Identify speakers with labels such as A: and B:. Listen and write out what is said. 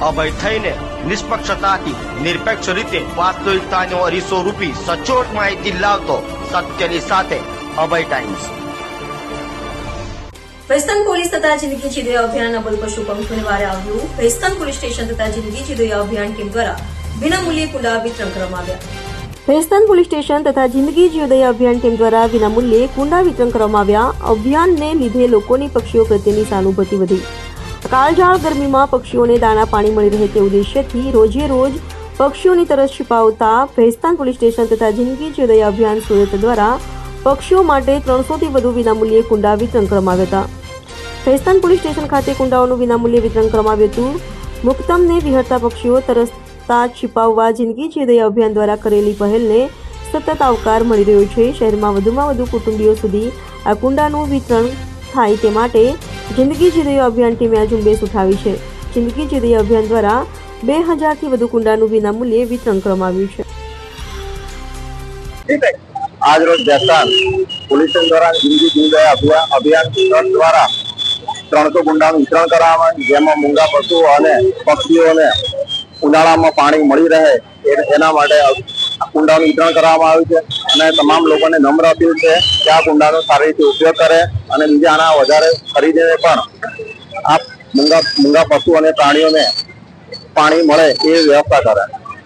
A: અભય થઈને નિષ્પક્ષતાથી, નિરપેક્ષ રીતે વાસ્તવિકતાનો અરીસો રૂપી સચોટ માહિતી લાવતો સત્યની સાથે અભય ટાઈમ્સ
B: વેસ્ટર્ન પોલીસ તથા જિંદગી જીદોયા અભિયાનના અબલ પશુ પંખોને વારે આવ્યું. વેસ્ટર્ન પોલીસ સ્ટેશન તથા જિંદગી જીદોયા અભિયાન ટીમ દ્વારા વિનામૂલ્યે કુંડા વિતરણ કરવામાં આવ્યા. વેસ્ટર્ન પોલીસ સ્ટેશન તથા જિંદગી જીવદયા અભિયાન ટીમ દ્વારા વિનામૂલ્યે કુંડા વિતરણ કરવામાં આવ્યા. અભિયાનને લીધે લોકોની પક્ષીઓ પ્રત્યેની સહાનુભૂતિ વધી. કાળઝાળ ગરમીમાં પક્ષીઓને દાણા પાણી મળી રહે તે ઉદ્દેશ્યથી રોજે રોજ પક્ષીઓની તરસ છુપાવતા ભેસ્તાન પોલીસ સ્ટેશન તથા જિંદગી જીવદયા અભિયાન સુરત દ્વારા પક્ષીઓ માટે ત્રણસોથી વધુ વિનામૂલ્યે કુંડા વિતરણ કરવામાં હતા. ભેસ્તાન પોલીસ સ્ટેશન ખાતે કુંડાઓનું વિનામૂલ્યે વિતરણ કરવામાં આવ્યું હતું. મુક્તમને વિહરતા પક્ષીઓ તરસતા छिपाવવા જિંદગી જીવદયા અભિયાન દ્વારા કરેલી પહેલને સતત આવકાર મળી રહ્યો છે. શહેરમાં વધુમાં વધુ કુટુંબીઓ સુધી આ કુંડાનું વિતરણ થાય તે માટે જિંદગી જીવદયા અભિયાન ટીમે આ ઝુંબેશ ઉઠાવી છે. જિંદગી જીવદયા અભિયાન દ્વારા બે હજારથી વધુ કુંડાનું વિનામૂલ્યે વિતરણ કરવામાં આવ્યું છે.
C: આજ રોજ બેસ્તાન પોલીસ દ્વારા જિંદગી જીવદયા અભિયાન અભિયાન દ્વારા ત્રણસો ગુંડાનું વિતરણ કરવામાં આવ્યું, જેમાં મૂંગા પશુઓ અને પક્ષીઓને ઉનાળામાં પાણી મળી રહે એના માટે કુંડાનું વિતરણ કરવામાં આવ્યું છે અને તમામ લોકોને નમ્ર અપીલ છે કે આ કુંડાનો સારી રીતે ઉપયોગ કરે અને બીજા આના વધારે ખરીદીને પણ આ મૂંગા મૂંગા પશુ અને પ્રાણીઓને પાણી મળે એ વ્યવસ્થા કરે.